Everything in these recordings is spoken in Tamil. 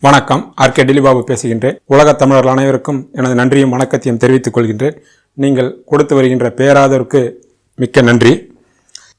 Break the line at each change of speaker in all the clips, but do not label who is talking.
வணக்கம். ஆர் கே டிலிபாபு பேசுகின்றேன். உலகத் தமிழர்கள் அனைவருக்கும் எனது நன்றியும் வணக்கத்தையும் தெரிவித்துக் கொள்கின்றேன். நீங்கள் கொடுத்து வருகின்ற பேராதருக்கு மிக்க நன்றி.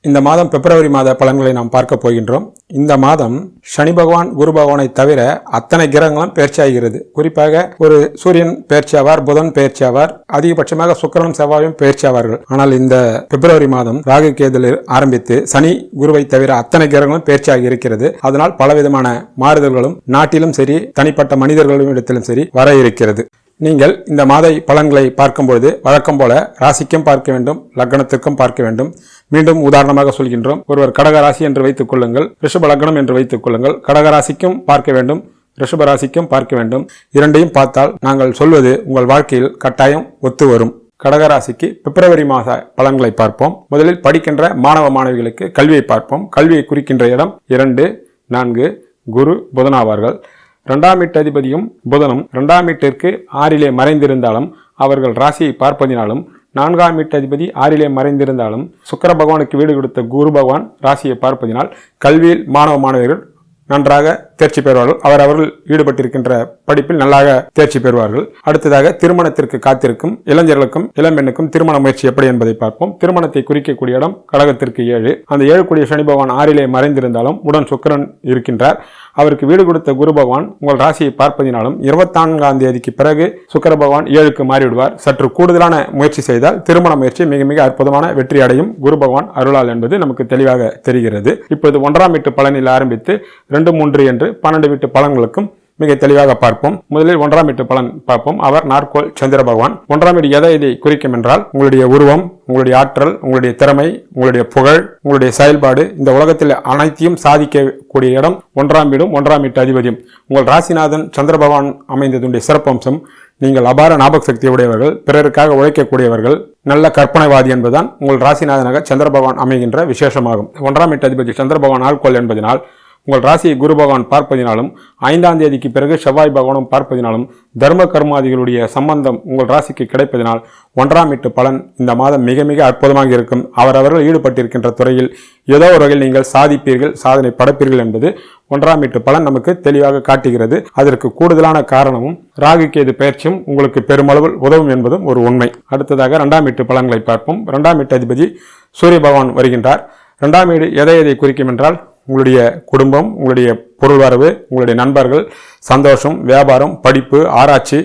இந்த மாதம் பிப்ரவரி மாத பலன்களை நாம் பார்க்க போகின்றோம். இந்த மாதம் சனி பகவான் குரு பகவானை தவிர அத்தனை கிரகங்களும் பயிற்சியாகிறது குறிப்பாக ஒரு சூரியன் பயிற்சியாவார் புதன் பயிற்சியாவார் அதிகபட்சமாக சுக்கரனும் செவ்வாயும் பயிற்சியாவார்கள் ஆனால் இந்த பிப்ரவரி மாதம் ராகு கேதலில் ஆரம்பித்து சனி குருவை தவிர அத்தனை கிரகங்களும் பயிற்சியாகி இருக்கிறது. அதனால் பலவிதமான மாறுதல்களும் நாட்டிலும் சரி தனிப்பட்ட மனிதர்களும் இடத்திலும் சரி வர இருக்கிறது. நீங்கள் இந்த மாத பலன்களை பார்க்கும்பொழுது வழக்கம் போல ராசிக்கும் பார்க்க வேண்டும் லக்னத்திற்கும் பார்க்க வேண்டும். மீண்டும் உதாரணமாக சொல்கின்றோம் ஒருவர் கடக ராசி என்று வைத்துக் கொள்ளுங்கள் ரிஷப லக்னம் என்று வைத்துக் கொள்ளுங்கள். கடக ராசிக்கும் பார்க்க வேண்டும் ரிஷப ராசிக்கும் பார்க்க வேண்டும். இரண்டையும் பார்த்தால் நாங்கள் சொல்வது உங்கள் வாழ்க்கையில் கட்டாயம் ஒத்து வரும். கடகராசிக்கு பிப்ரவரி மாத பலன்களை பார்ப்போம். முதலில் படிக்கின்ற மாணவ மாணவிகளுக்கு கல்வியை பார்ப்போம். கல்வியை குறிக்கின்ற இடம் இரண்டு நான்கு குரு புதனாவார்கள். இரண்டாம் வீட்டு அதிபதியும் புதனும் இரண்டாம் வீட்டிற்கு ஆறிலே மறைந்திருந்தாலும் அவர்கள் ராசியை பார்ப்பதினாலும் நான்காம் வீட்டு அதிபதி ஆறிலே மறைந்திருந்தாலும் சுக்கிர பகவானுக்கு வீடு கொடுத்த குரு பகவான் ராசியை பார்ப்பதினால் கல்வியில் மாணவ மாணவர்கள் நன்றாக தேர்ச்சி பெறுவார்கள். அவர் அவர்கள் ஈடுபட்டிருக்கின்ற படிப்பில் நல்லாக தேர்ச்சி பெறுவார்கள். அடுத்ததாக திருமணத்திற்கு காத்திருக்கும் இளைஞர்களுக்கும் இளம்பெண்ணுக்கும் திருமண முயற்சி எப்படி என்பதை பார்ப்போம். திருமணத்தை குறிக்கக்கூடிய இடம் கடகத்திற்கு ஏழு. அந்த ஏழு கூடிய சனி பகவான் ஆறிலே மறைந்திருந்தாலும் உடன் சுக்கிரன் இருக்கின்றார். அவருக்கு வீடு கொடுத்த குரு பகவான் உங்கள் ராசியை பார்ப்பதினாலும் இருபத்தான்காம் தேதிக்கு பிறகு சுக்கர பகவான் ஏழுக்கு மாறிவிடுவார். சற்று கூடுதலான முயற்சி செய்தால் திருமண முயற்சி மிக மிக அற்புதமான வெற்றி அடையும் குரு பகவான் அருளால் என்பது நமக்கு தெளிவாக தெரிகிறது. இப்போது ஒன்றாம் வீட்டு பலனில் ஆரம்பித்து ரெண்டு மூன்று என்று பன்னெண்டு வீட்டு பலன்களுக்கும் மிக தெளிவாக பார்ப்போம். முதலில் ஒன்றாம் வீட்டு பலன் பார்ப்போம். அவர் நாற்கோள் சந்திர பகவான். ஒன்றாம் வீடு எதை இதை குறிக்கும் என்றால் உங்களுடைய உருவம் உங்களுடைய ஆற்றல் உங்களுடைய திறமை உங்களுடைய புகழ் உங்களுடைய செயல்பாடு இந்த உலகத்தில் அனைத்தையும் சாதிக்கக்கூடிய இடம் ஒன்றாம் வீடும் ஒன்றாம் வீட்டு அதிபதியும். உங்கள் ராசிநாதன் சந்திர பகவான் அமைந்ததுடைய சிறப்பம்சம் நீங்கள் அபார ஞாபக சக்தி உடையவர்கள் பிறருக்காக உழைக்கக்கூடியவர்கள் நல்ல கற்பனைவாதி என்பதுதான் உங்கள் ராசிநாதனாக சந்திர பகவான் அமைகின்ற விசேஷமாகும். ஒன்றாம் வீட்டு அதிபதி சந்திர பகவான் ஆள்கோள் என்பதனால் உங்கள் ராசியை குரு பகவான் பார்ப்பதினாலும் ஐந்தாம் தேதிக்கு பிறகு செவ்வாய் பகவானும் பார்ப்பதினாலும் தர்ம கர்மாதிகளுடைய சம்பந்தம் உங்கள் ராசிக்கு கிடைப்பதினால் ஒன்றாம் வீட்டு பலன் இந்த மாதம் மிக மிக அற்புதமாக இருக்கும். அவரவர்கள் ஈடுபட்டிருக்கின்ற துறையில் ஏதோ ஒரு வகையில் நீங்கள் சாதிப்பீர்கள் சாதனை படைப்பீர்கள் என்பது ஒன்றாம் வீட்டு பலன் நமக்கு தெளிவாக காட்டுகிறது. அதற்கு கூடுதலான காரணமும் ராகு கேது பயிற்சியும் உங்களுக்கு பெருமளவில் உதவும் என்பதும் ஒரு உண்மை. அடுத்ததாக இரண்டாம் எட்டு பலன்களை பார்ப்போம். இரண்டாம் வீட்டு அதிபதி சூரிய பகவான் வருகின்றார். இரண்டாம் வீடு எதை எதை குறிக்கும் என்றால் உங்களுடைய குடும்பம் உங்களுடைய பொருள் வரவு உங்களுடைய நண்பர்கள் சந்தோஷம் வியாபாரம் படிப்பு ஆராய்ச்சி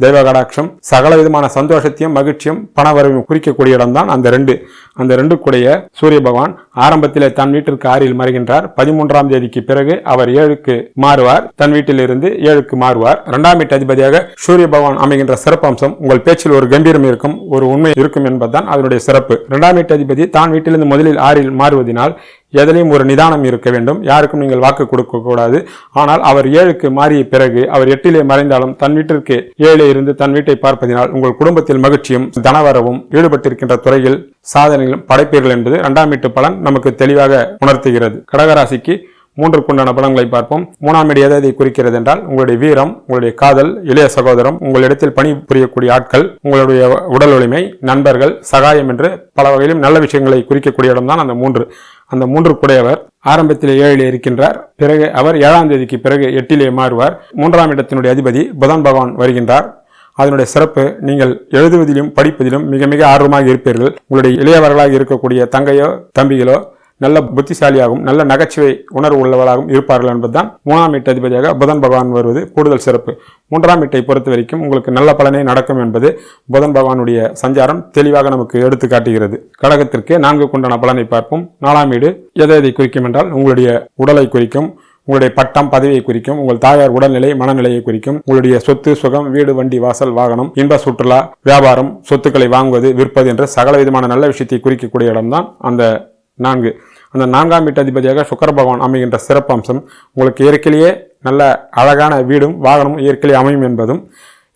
தெய்வ கடாட்சம் சகல விதமான சந்தோஷத்தையும் மகிழ்ச்சியும் பணவரவையும் குறிக்கக்கூடிய இடம்தான் அந்த ரெண்டு. அந்த ரெண்டு கூடைய சூரிய பகவான் ஆரம்பத்திலே தன் வீட்டிற்கு ஆறில் மறைகின்றார். பதிமூன்றாம் தேதிக்கு பிறகு அவர் ஏழுக்கு மாறுவார். தன் வீட்டிலிருந்து ஏழுக்கு மாறுவார். இரண்டாம் வீட்டு அதிபதியாக சூரிய பகவான் அமைகின்ற சிறப்பம்சம் உங்கள் பேச்சில் ஒரு கம்பீரம் இருக்கும் ஒரு உண்மை இருக்கும் என்பதுதான் அதனுடைய சிறப்பு. இரண்டாம் வீட்டு அதிபதி தான் வீட்டிலிருந்து முதலில் ஆறில் மாறுவதனால் எதிலையும் ஒரு நிதானம் இருக்க வேண்டும். யாருக்கும் நீங்கள் வாக்கு கொடுக்கக்கூடாது ஆனால் அவர் ஏழுக்கு மாறிய பிறகு அவர் எட்டிலே மறைந்தாலும் தன் வீட்டிற்கு ஏழே இருந்து தன் வீட்டை பார்ப்பதினால் உங்கள் குடும்பத்தில் மகிழ்ச்சியும் தனவரவும் ஈடுபட்டிருக்கின்ற துறையில் சாதனைகளும் படைப்பீர்கள் என்பது இரண்டாம் வீட்டு பலன் நமக்கு தெளிவாக உணர்த்துகிறது. கடகராசிக்கு மூன்றுக்குண்டான பலன்களை பார்ப்போம். மூணாம் இடம் எதை குறிக்கிறது என்றால் உங்களுடைய வீரம் உங்களுடைய காதல் இளைய சகோதரம் உங்களிடத்தில் பணி புரியக்கூடிய ஆட்கள் உங்களுடைய உடல் உரிமை நண்பர்கள் சகாயம் என்று பல வகையிலும் நல்ல விஷயங்களை குறிக்கக்கூடிய இடம்தான் அந்த மூன்று. அந்த மூன்று குடையவர் ஆரம்பத்தில் ஏழிலே இருக்கின்றார். பிறகு அவர் ஏழாம் தேதிக்கு பிறகு எட்டிலே மாறுவார். மூன்றாம் இடத்தினுடைய அதிபதி புதன் பகவான் வருகின்றார். அதனுடைய சிறப்பு நீங்கள் எழுதுவதிலும் படிப்பதிலும் மிக மிக ஆர்வமாக இருப்பீர்கள். உங்களுடைய இளையவர்களாக இருக்கக்கூடிய தங்கையோ தம்பிகளோ நல்ல புத்திசாலியாகவும் நல்ல நகைச்சுவை உணர்வு உள்ளவர்களாகவும் இருப்பார்கள் என்பதுதான் மூணாம் வீட்டு அதிபதியாக புதன் பகவான் வருவது கூடுதல் சிறப்பு. மூன்றாம் வீட்டை பொறுத்த வரைக்கும் உங்களுக்கு நல்ல பலனே நடக்கும் என்பது புதன் பகவானுடைய சஞ்சாரம் தெளிவாக நமக்கு எடுத்து காட்டுகிறது. கடகத்திற்கு நான்கு கொண்டான பலனை பார்ப்போம். நாலாம் வீடு எதை எதை குறிக்கும் என்றால் உங்களுடைய உடலை குறிக்கும் உங்களுடைய பட்டம் பதவியை குறிக்கும் உங்கள் தாயார் உடல்நிலை மனநிலையை குறிக்கும் உங்களுடைய சொத்து சுகம் வீடு வண்டி வாசல் வாகனம் இன்ப சுற்றுலா வியாபாரம் சொத்துக்களை வாங்குவது விற்பது என்ற சகல விதமான நல்ல விஷயத்தை குறிக்கக்கூடிய இடம்தான் அந்த நான்கு. அந்த நான்காம் வீட்டதிபதியாக சுக்கர பகவான் அமைகின்ற சிறப்பம்சம் உங்களுக்கு இயற்கையிலேயே நல்ல அழகான வீடும் வாகனமும் இயற்கையிலே அமையும் என்பதும்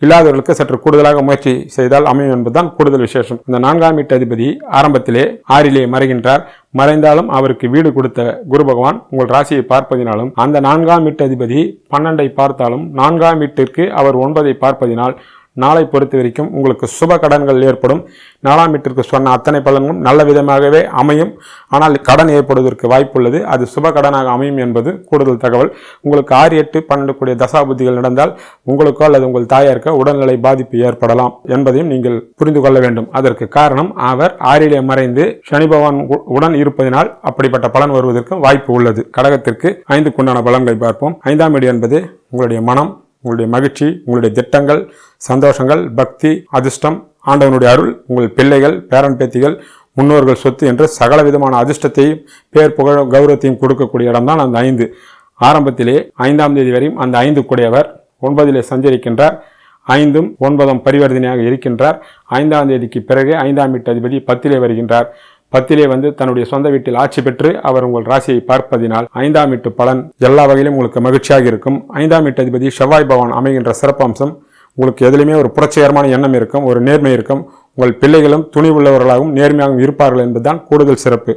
இல்லாதவர்களுக்கு சற்று கூடுதலாக முயற்சி செய்தால் அமையும் என்பதுதான் கூடுதல் விசேஷம். இந்த நான்காம் வீட்டு அதிபதி ஆரம்பத்திலே ஆறிலே மறைகின்றார். மறைந்தாலும் அவருக்கு வீடு கொடுத்த குரு பகவான் உங்கள் ராசியை பார்ப்பதினாலும் அந்த நான்காம் வீட்டு அதிபதி பன்னெண்டை பார்த்தாலும் நான்காம் வீட்டிற்கு அவர் ஒன்பதை பார்ப்பதினால் நாளை பொறுத்த வரைக்கும் உங்களுக்கு சுப கடன்கள் ஏற்படும். நாலாம் வீட்டிற்கு சொன்ன அத்தனை பலன்களும் நல்ல விதமாகவே அமையும். ஆனால் கடன் ஏற்படுவதற்கு வாய்ப்புள்ளது. அது சுப கடனாக அமையும் என்பது கூடுதல் தகவல். உங்களுக்கு ஆறு எட்டு பன்னெண்டு கூடிய தசாபுத்திகள் நடந்தால் உங்களுக்கோ அல்லது உங்கள் தாயாருக்கோ உடல்நிலை பாதிப்பு ஏற்படலாம் என்பதையும் நீங்கள் புரிந்து கொள்ள வேண்டும். அதற்கு காரணம் அவர் ஆறிலே மறைந்து சனி பகவான் உ- உடன் இருப்பதனால் அப்படிப்பட்ட பலன் வருவதற்கு வாய்ப்பு உள்ளது. கடகத்திற்கு ஐந்துக்குண்டான பலன்களை பார்ப்போம். ஐந்தாம் வீடு என்பது உங்களுடைய மனம் உங்களுடைய மகிழ்ச்சி உங்களுடைய திட்டங்கள் சந்தோஷங்கள் பக்தி அதிர்ஷ்டம் ஆண்டவனுடைய அருள் உங்கள் பிள்ளைகள் பேரன் பேத்திகள் முன்னோர்கள் சொத்து என்று சகல விதமான அதிர்ஷ்டத்தையும் பேர் புகழ் கௌரவத்தையும் கொடுக்கக்கூடிய இடம்தான் அந்த ஐந்து. ஆரம்பத்திலே ஐந்தாம் தேதி வரையும் அந்த ஐந்து கூடியவர் ஒன்பதிலே சஞ்சரிக்கின்றார். ஐந்தும் ஒன்பதும் பரிவர்த்தனையாக இருக்கின்றார். ஐந்தாம் தேதிக்கு பிறகு ஐந்தாம் வீட்டு அதிபதி பத்திலே வருகின்றார். பத்திலே வந்து தன்னுடைய சொந்த வீட்டில் ஆட்சி பெற்று அவர் உங்கள் ராசியை பார்ப்பதினால் ஐந்தாம் வீட்டு பலன் எல்லா வகையிலும் உங்களுக்கு மகிழ்ச்சியாக இருக்கும். ஐந்தாம் வீட்டு அதிபதி செவ்வாய் பவான் அமைகின்ற சிறப்பம்சம் உங்களுக்கு எதுலையுமே ஒரு புரட்சிகரமான எண்ணம் இருக்கும் ஒரு நேர்மை இருக்கும். உங்கள் பிள்ளைகளும் துணிவுள்ளவர்களாகவும் நேர்மையாகவும் இருப்பார்கள் என்பதுதான் கூடுதல் சிறப்பு.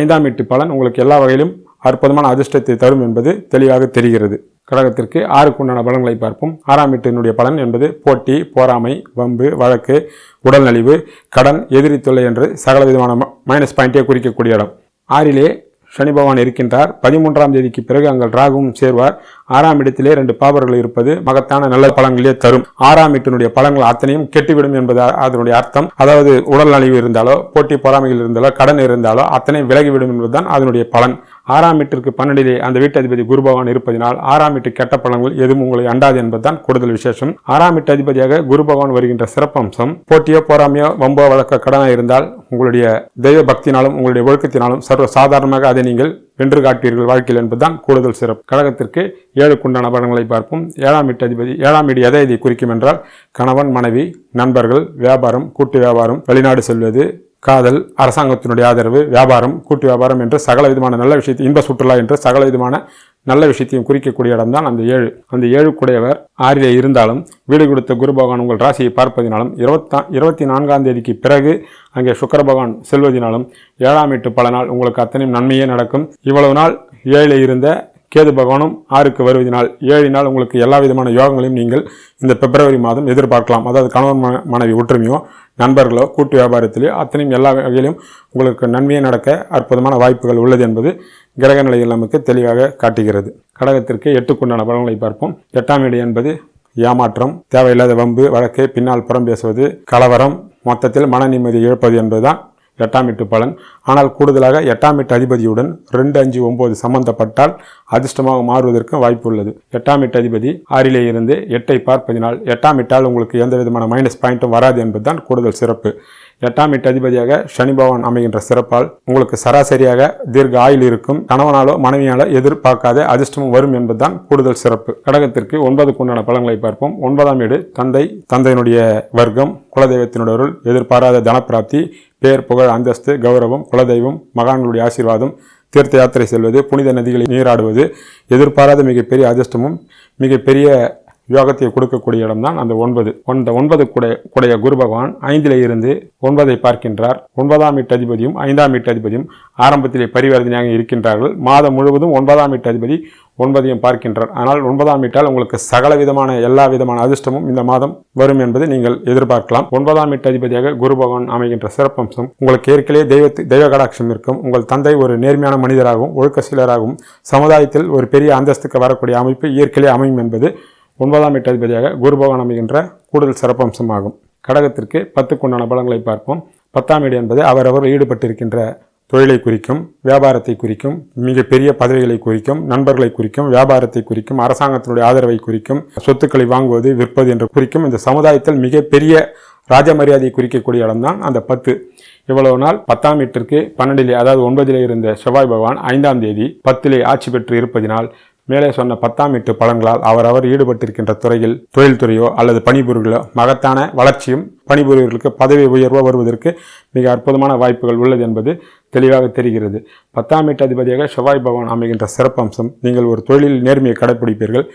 ஐந்தாம் வீட்டு பலன் உங்களுக்கு எல்லா வகையிலும் அற்புதமான அதிர்ஷ்டத்தை தரும் என்பது தெளிவாக தெரிகிறது. கடகத்திற்கு ஆறுக்குண்டான பலன்களை பார்ப்போம். ஆறாம் வீட்டினுடைய பலன் என்பது போட்டி போராமை வம்பு வழக்கு உடல்நலிவு கடன் எதிரி தொல்லை என்று சகல விதமான ம- மைனஸ் பாயிண்டே குறிக்கக்கூடிய இடம். ஆறிலே சனி பகவான் இருக்கின்றார். பதிமூன்றாம் தேதிக்கு பிறகு அங்கள் ராகுவும் சேர்வார். ஆறாம் இடத்திலே ரெண்டு பாபர்கள் இருப்பது மகத்தான நல்ல பழங்களே தரும். ஆறாம் வீட்டினுடைய பழங்கள் அத்தனையும் கெட்டுவிடும் என்பது அதனுடைய அர்த்தம். அதாவது உடல் நலிவு இருந்தாலோ போட்டி பொறாமைகள் இருந்தாலோ கடன் இருந்தாலோ அத்தனை விலகிவிடும் என்பதுதான் அதனுடைய பலன். ஆறாம் வீட்டிற்கு பன்னெண்டிலே அந்த வீட்டதிபதி குரு பகவான் இருப்பதினால் ஆறாம் வீட்டு கெட்ட பழங்கள் எதுவும் உங்களை அண்டாது என்பதுதான் கூடுதல் விசேஷம். ஆறாம் வீட்டு அதிபதியாக குருபகவான் வருகின்ற சிறப்பம்சம் போட்டியோ போராமையோ வம்போ வழக்க கடனாக இருந்தால் உங்களுடைய தெய்வ பக்தினாலும் உங்களுடைய ஒழுக்கத்தினாலும் சர்வ சாதாரணமாக அதை நீங்கள் வென்று காட்டுவீர்கள் வாழ்க்கையில் என்பதுதான் கூடுதல் சிறப்பு. கழகத்திற்கு ஏழுக்குண்டான பலன்களை பார்ப்போம். ஏழாம் வீட்டு அதிபதி ஏழாம் வீடு எதை இதை குறிக்கும் என்றால் கணவன் மனைவி நண்பர்கள் வியாபாரம் கூட்டு வியாபாரம் வெளிநாடு செல்வது காதல் அரசாங்கத்தினுடைய ஆதரவு வியாபாரம் கூட்டு வியாபாரம் என்று சகல விதமான நல்ல விஷயத்தை இன்ப சுற்றுலா என்று சகல விதமான நல்ல விஷயத்தையும் குறிக்கக்கூடிய இடம்தான் அந்த ஏழு. அந்த ஏழுக்குடையவர் ஆறிலே இருந்தாலும் வீடு கொடுத்த குரு பகவான் உங்கள் ராசியை பார்ப்பதினாலும் இருபத்தா இருபத்தி நான்காம் தேதிக்கு பிறகு அங்கே சுக்கர பகவான் செல்வதினாலும் ஏழாம் எட்டு பல நாள் உங்களுக்கு அத்தனையும் நன்மையே நடக்கும். இவ்வளவு நாள் ஏழில் இருந்த கேது பகவானும் ஆறுக்கு வருவதனால் நாள் உங்களுக்கு எல்லா விதமான யோகங்களையும் நீங்கள் இந்த பிப்ரவரி மாதம் எதிர்பார்க்கலாம். அதாவது கணவன் மனைவி ஒற்றுமையோ நண்பர்களோ கூட்டு வியாபாரத்திலேயோ அத்தனையும் எல்லா வகையிலும் உங்களுக்கு நன்மையே நடக்க அற்புதமான வாய்ப்புகள் உள்ளது என்பது கிரக நிலையில் நமக்கு தெளிவாக காட்டுகிறது. கடகத்திற்கு எட்டுக்குண்டான பலன்களை பார்ப்போம். எட்டாம் இடம் என்பது ஏமாற்றம் தேவையில்லாத வம்பு வழக்கு பின்னால் புறம் பேசுவது கலவரம் மொத்தத்தில் மன நிம்மதி இழப்பது என்பதுதான் எட்டாம் வீட்டு பலன். ஆனால் கூடுதலாக எட்டாம் வீட்டு அதிபதியுடன் ரெண்டு அஞ்சு ஒன்பது சம்பந்தப்பட்டால் அதிர்ஷ்டமாக மாறுவதற்கும் வாய்ப்பு உள்ளது. எட்டாம் வீட்டு அதிபதி ஆறிலே இருந்து எட்டை பார்ப்பதினால் எட்டாம் வீட்டால் உங்களுக்கு எந்த விதமான மைனஸ் பாயிண்ட்டும் வராது என்பதுதான் கூடுதல் சிறப்பு. எட்டாம் வீட்டு அதிபதியாக சனி பகவான் அமைகின்ற சிறப்பால் உங்களுக்கு சராசரியாக தீர்க்க ஆயுள் இருக்கும். கணவனாலோ மனைவியாலோ எதிர்பார்க்காத அதிர்ஷ்டமும் வரும் என்பதுதான் கூடுதல் சிறப்பு. கடகத்திற்கு ஒன்பதுக்கு உண்டான பலன்களை பார்ப்போம். ஒன்பதாம் வீடு தந்தை. தந்தையினுடைய வர்க்கம் குலதெய்வத்தினுடைய எதிர்பாராத தனப்பிராப்தி பேர் புகழ் அந்தஸ்து கௌரவம் குலதெய்வம் மகான்களுடைய ஆசீர்வாதம் தீர்த்த யாத்திரை செல்வது புனித நதிகளில் நீராடுவது எதிர்பாராத மிகப்பெரிய அதிர்ஷ்டமும் மிகப்பெரிய யோகத்தை கொடுக்கக்கூடிய இடம்தான் அந்த ஒன்பது. அந்த ஒன்பது குடைய குடைய குரு பகவான் ஐந்திலே இருந்து ஒன்பதை பார்க்கின்றார். ஒன்பதாம் வீட்டு அதிபதியும் ஐந்தாம் வீட்டு அதிபதியும் ஆரம்பத்திலே பரிவர்த்தனையாக இருக்கின்றார்கள். மாதம் முழுவதும் ஒன்பதாம் வீட்டு அதிபதி ஒன்பதையும் பார்க்கின்றார். ஆனால் ஒன்பதாம் வீட்டால் உங்களுக்கு சகல விதமான எல்லா விதமான அதிர்ஷ்டமும் இந்த மாதம் வரும் என்பதை நீங்கள் எதிர்பார்க்கலாம். ஒன்பதாம் வீட்டு அதிபதியாக குரு பகவான் அமைகின்ற சிறப்பம்சம் உங்களுக்கு ஏற்கனவே தெய்வ தெய்வ கடாட்சம் இருக்கும். உங்கள் தந்தை ஒரு நேர்மையான மனிதராகவும் ஒழுக்க சீலராகவும் சமுதாயத்தில் ஒரு பெரிய அந்தஸ்துக்கு வரக்கூடிய அமைப்பு இயற்கையிலே அமையும் என்பது ஒன்பதாம் வீட்டு குருபோகன் அமைகின்ற கூடுதல் சிறப்பம்சமாகும். கடகத்திற்கு பத்துக்குண்டான பலங்களை பார்ப்போம். பத்தாம் வீடு என்பது அவரவர் ஈடுபட்டிருக்கின்ற தொழிலை குறிக்கும் வியாபாரத்தை குறிக்கும் மிகப்பெரிய பதவிகளை குறிக்கும் நண்பர்களை குறிக்கும் வியாபாரத்தை குறிக்கும் அரசாங்கத்தினுடைய ஆதரவை குறிக்கும் சொத்துக்களை வாங்குவது விற்பது என்று குறிக்கும் இந்த சமுதாயத்தில் மிகப்பெரிய ராஜ மரியாதையை குறிக்கக்கூடிய இடம்தான் அந்த பத்து. இவ்வளவு நாள் பத்தாம் வீட்டிற்கு பன்னெண்டிலே அதாவது ஒன்பதிலே இருந்த செவ்வாய் பகவான் ஐந்தாம் தேதி பத்திலே ஆட்சி பெற்று இருப்பதினால் மேலே சொன்ன பத்தாம் வீட்டு பலன்களால் அவரவர் ஈடுபட்டிருக்கின்ற துறையில் தொழில்துறையோ அல்லது பணிபுரிகளோ மகத்தான வளர்ச்சியும் பணிபுரியவர்களுக்கு பதவி உயர்வோ வருவதற்கு மிக அற்புதமான வாய்ப்புகள் உள்ளது என்பது தெளிவாக தெரிகிறது. பத்தாம் வீட்டு அதிபதியாக செவ்வாய் பகவான் அமைகின்ற சிறப்பம்சம் நீங்கள் ஒரு தொழிலில் நேர்மையை கடைப்பிடிப்பீர்கள்.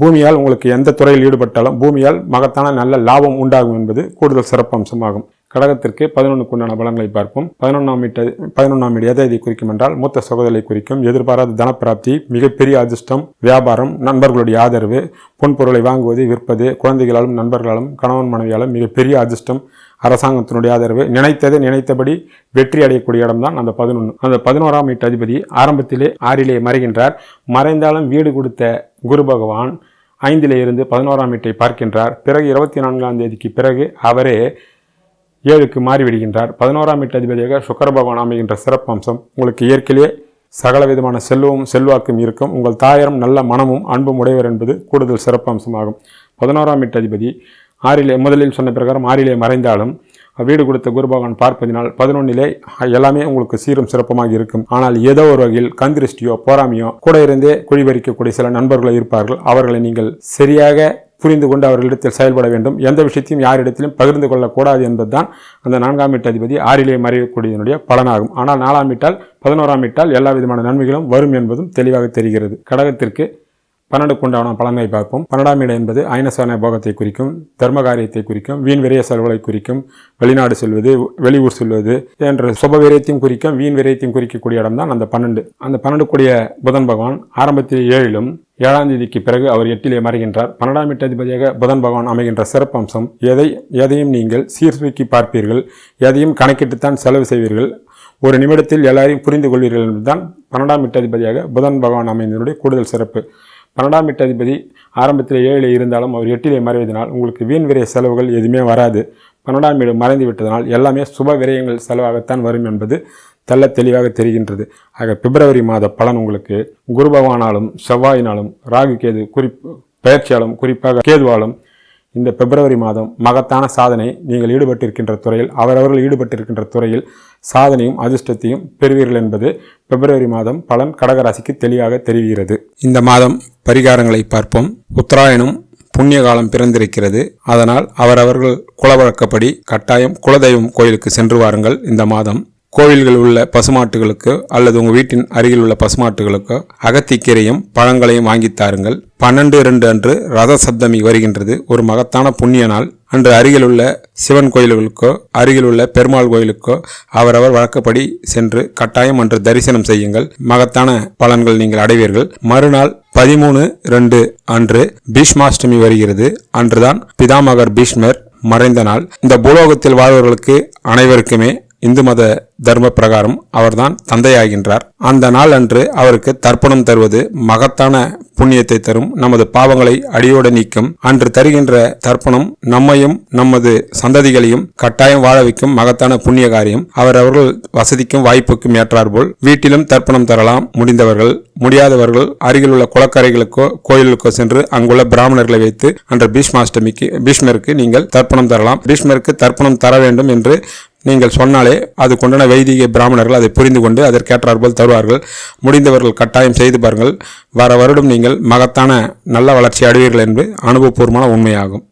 பூமியால் உங்களுக்கு எந்த துறையில் ஈடுபட்டாலும் பூமியால் மகத்தான நல்ல லாபம் உண்டாகும் என்பது கூடுதல் சிறப்பம்சமாகும். கடகத்திற்கு பதினொன்றுக்கு உண்டான பலங்களை பார்ப்போம். பதினொன்றாம் வீட்டு பதினொன்றாம் வீடு எதை இதை குறிக்கும் என்றால் மூத்த சகோதரை குறிக்கும் எதிர்பாராத தனப்பிராப்தி மிகப்பெரிய அதிர்ஷ்டம் வியாபாரம் நண்பர்களுடைய ஆதரவு பொன்பொருளை வாங்குவது விற்பது குழந்தைகளாலும் நண்பர்களாலும் கணவன் மனைவியாலும் மிகப்பெரிய அதிர்ஷ்டம் அரசாங்கத்தினுடைய ஆதரவு. நினைத்ததை நினைத்தபடி வெற்றி அடையக்கூடிய இடம்தான் அந்த பதினொன்று அந்த பதினோராம் வீட்டு அதிபதி ஆரம்பத்திலே ஆறிலே மறைகின்றார். மறைந்தாலும் வீடு கொடுத்த குரு பகவான் ஐந்திலே இருந்து பதினோராம் வீட்டை பார்க்கின்றார். பிறகு இருபத்தி நான்காம் தேதிக்கு பிறகு அவரே ஏழுக்கு மாறிவிடுகின்றார். பதினோராம் வீட்டு அதிபதியாக சுக்கர பகவான் அமைகின்ற சிறப்பம்சம் உங்களுக்கு இயற்கையிலே சகல விதமான செல்வமும் செல்வாக்கும் இருக்கும். உங்கள் தாயாரும் நல்ல மனமும் அன்பும் உடையவர் என்பது கூடுதல் சிறப்பம்சமாகும். பதினோராம் வீட்டு அதிபதி ஆறிலே முதலில் சொன்ன பிரகாரம் ஆறிலே மறைந்தாலும் வீடு கொடுத்த குருபகவான் பார்ப்பதினால் பதினொன்னிலே எல்லாமே உங்களுக்கு சீரும் சிறப்புமாக இருக்கும். ஆனால் ஏதோ ஒரு வகையில் கந்திருஷ்டியோ போராமையோ கூட இருந்தே குழிபறிக்கக்கூடிய சில நண்பர்கள் இருப்பார்கள். அவர்களை நீங்கள் சரியாக புரிந்து கொண்டு அவர்களிடத்தில் செயல்பட வேண்டும். எந்த விஷயத்தையும் யாரிடத்திலும் பகிர்ந்து கொள்ளக்கூடாது என்பதுதான் அந்த நான்காம் வீட்டு அதிபதி ஆறிலே மறையக்கூடியதனுடைய பலனாகும். ஆனால் நாலாம் வீட்டால் பதினோராம் வீட்டால் எல்லா விதமான நன்மைகளும் வரும் என்பதும் தெளிவாக தெரிகிறது. கடகத்திற்கு பன்னெண்டு உண்டான பலனை பார்ப்போம். பன்னெண்டாம் இடம் என்பது ஐனசான போகத்தை குறிக்கும் தர்ம காரியத்தை குறிக்கும் வீண் விரய செலவுகளை குறிக்கும் வெளிநாடு செல்வது வெளியூர் செல்வது என்ற சுப விரயத்தையும் குறிக்கும் வீண் விரயத்தையும் குறிக்கக்கூடிய இடம் தான் அந்த பன்னெண்டு. அந்த பன்னெண்டு கூடிய புதன் பகவான் ஆரம்பத்தில் ஏழிலும் ஏழாம் தேதிக்கு பிறகு அவர் எட்டிலே மறைகின்றார். பன்னெண்டாம் எட்டதிபதியாக புதன் பகவான் அமைகின்ற சிறப்பம்சம் எதை எதையும் நீங்கள் சீர்தூக்கி பார்ப்பீர்கள் எதையும் கணக்கிட்டுத்தான் செலவு செய்வீர்கள் ஒரு நிமிடத்தில் எல்லாரையும் புரிந்து கொள்வீர்கள் என்பதுதான் பன்னெண்டாம் எட்டதிபதியாக புதன் பகவான் அமைந்ததனுடைய கூடுதல் சிறப்பு. பன்னெண்டாம் எட்டதிபதி ஆரம்பத்தில் ஏழில் இருந்தாலும் அவர் எட்டிலே மறைவதனால் உங்களுக்கு வீண் விரைய செலவுகள் எதுவுமே வராது. பன்னெண்டாம் வீடு மறைந்து விட்டதனால் எல்லாமே சுப விரயங்கள் செலவாகத்தான் வரும் என்பது தெல்ல தெளிவாக தெரிகின்றது. ஆக பிப்ரவரி மாத பலன் உங்களுக்கு குரு பகவானாலும் செவ்வாயினாலும் ராகு கேது குறிப்பு பயிற்சியாலும் குறிப்பாக கேதுவாலும் இந்த பிப்ரவரி மாதம் மகத்தான சாதனை நீங்கள் ஈடுபட்டிருக்கின்ற துறையில் அவரவர்கள் ஈடுபட்டிருக்கின்ற துறையில் சாதனையும் அதிர்ஷ்டத்தையும் பெறுவீர்கள் என்பது பிப்ரவரி மாதம் பலன் கடகராசிக்கு தெளிவாக தெரிகிறது. இந்த மாதம் பரிகாரங்களை பார்ப்போம். உத்தராயணம் புண்ணிய காலம் பிறந்திருக்கிறது. அதனால் அவரவர்கள் குலவழக்கப்படி கட்டாயம் குலதெய்வம் கோயிலுக்கு சென்று வாருங்கள். இந்த மாதம் கோவில்கள் உள்ள பசுமாட்டுகளுக்கு அல்லது உங்கள் வீட்டின் அருகில் உள்ள பசுமாட்டுகளுக்கோ அகத்திக்கீரையும் பழங்களையும் வாங்கி தாருங்கள். பன்னெண்டு இரண்டு அன்று ரத சப்தமி வருகின்றது. ஒரு மகத்தான புண்ணிய நாள். அன்று அருகில் உள்ள சிவன் கோயில்களுக்கோ அருகில் உள்ள பெருமாள் கோயிலுக்கோ அவரவர் வழக்கப்படி சென்று கட்டாயம் அன்று தரிசனம் செய்யுங்கள். மகத்தான பலன்கள் நீங்கள் அடைவீர்கள். மறுநாள் பதிமூணு ரெண்டு அன்று பீஷ்மாஷ்டமி வருகிறது. அன்றுதான் பிதாமகர் பீஷ்மர் மறைந்த நாள். இந்த பூலோகத்தில் வாழ்வர்களுக்கு அனைவருக்குமே இந்து மத தர்ம பிரகாரம் அவர்தான் தந்தையாகின்றார். அந்த நாள் அன்று அவருக்கு தர்ப்பணம் தருவது மகத்தான புண்ணியத்தை தரும். நமது பாவங்களை அடியோடு நீக்கும். அன்று தருகின்ற தர்ப்பணம் நம்மையும் நமது சந்ததிகளையும் கட்டாயம் வாழ வைக்கும் மகத்தான புண்ணிய காரியம். அவர் அவர்கள் வசதிக்கும் வாய்ப்புக்கும் ஏற்றாற்போல் வீட்டிலும் தர்ப்பணம் தரலாம். முடிந்தவர்கள் முடியாதவர்கள் அருகில் உள்ள குளக்கரைகளுக்கோ கோயிலுக்கோ சென்று அங்குள்ள பிராமணர்களை வைத்து அன்று பீஷ்மாஷ்டமிக்கு பீஷ்மருக்கு நீங்கள் தர்ப்பணம் தரலாம். பீஷ்மருக்கு தர்ப்பணம் தர வேண்டும் என்று நீங்கள் சொன்னாலே அது கொண்டன வைதிக பிராமணர்கள் அதை புரிந்து கொண்டு அதற்கேற்றாற்போல் தருவார்கள். முடிந்தவர்கள் கட்டாயம் செய்து பாருங்கள். வர வருடம் நீங்கள் மகத்தான நல்ல வளர்ச்சி அடைவீர்கள் என்பது அனுபவபூர்வமான உண்மையாகும்.